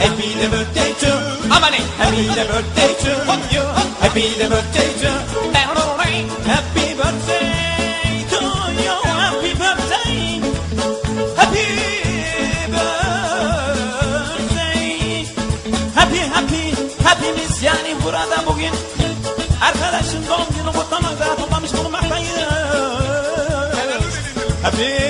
Happy the birthday to Amane. Happy the birthday to you. Happy the birthday to Happy birthday to you. Happy birthday. Happy birthday. Happy happy hepimiz yani burada bugün arkadaşın doğum günü kutlamakta toplamış bulunmaktayız. Happy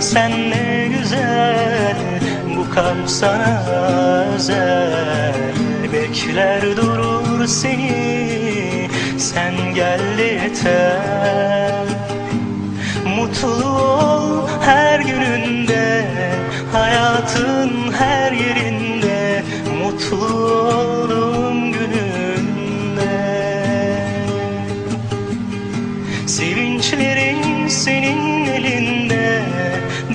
sen ne güzel bu kalp sana özel. Bekler durur seni sen gel yeter. Mutlu Sevinçlerin senin elinde.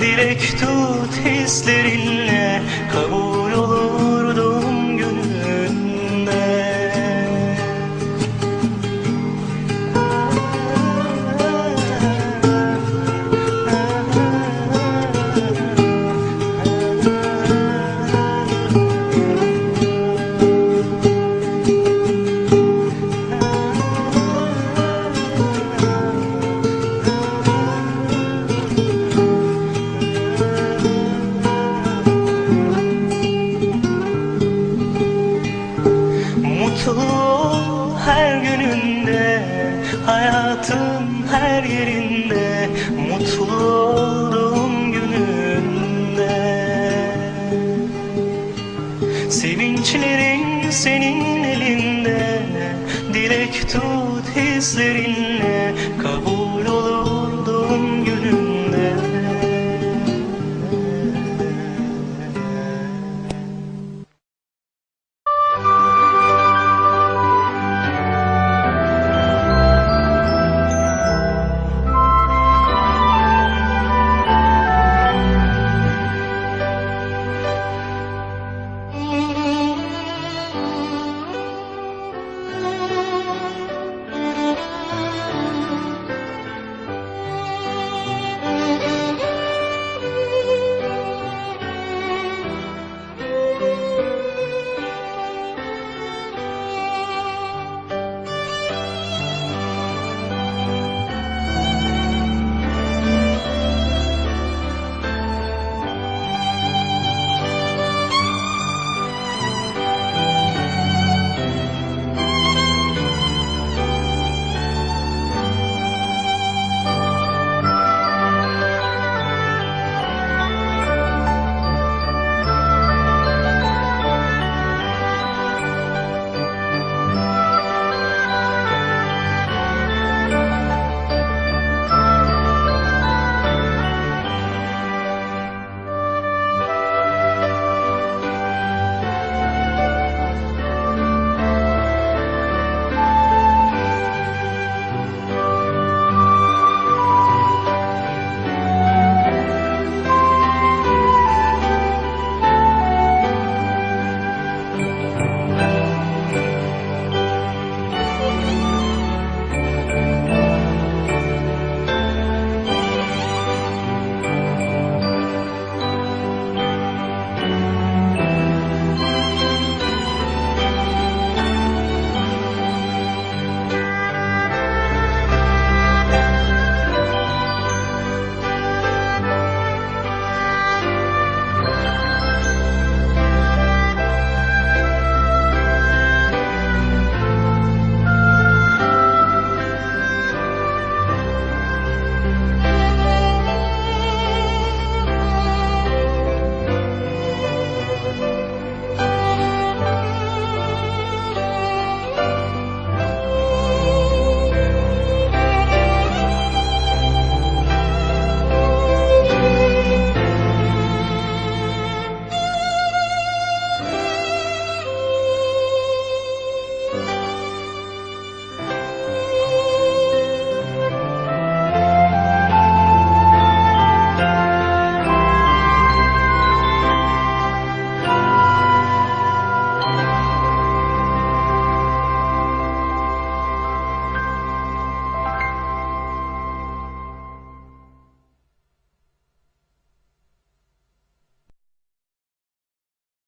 Dilek tut hislerinle. Kabul olur Mutlu gününde. Sevinçlerin senin elinde. Dilek tut hislerinle Kabul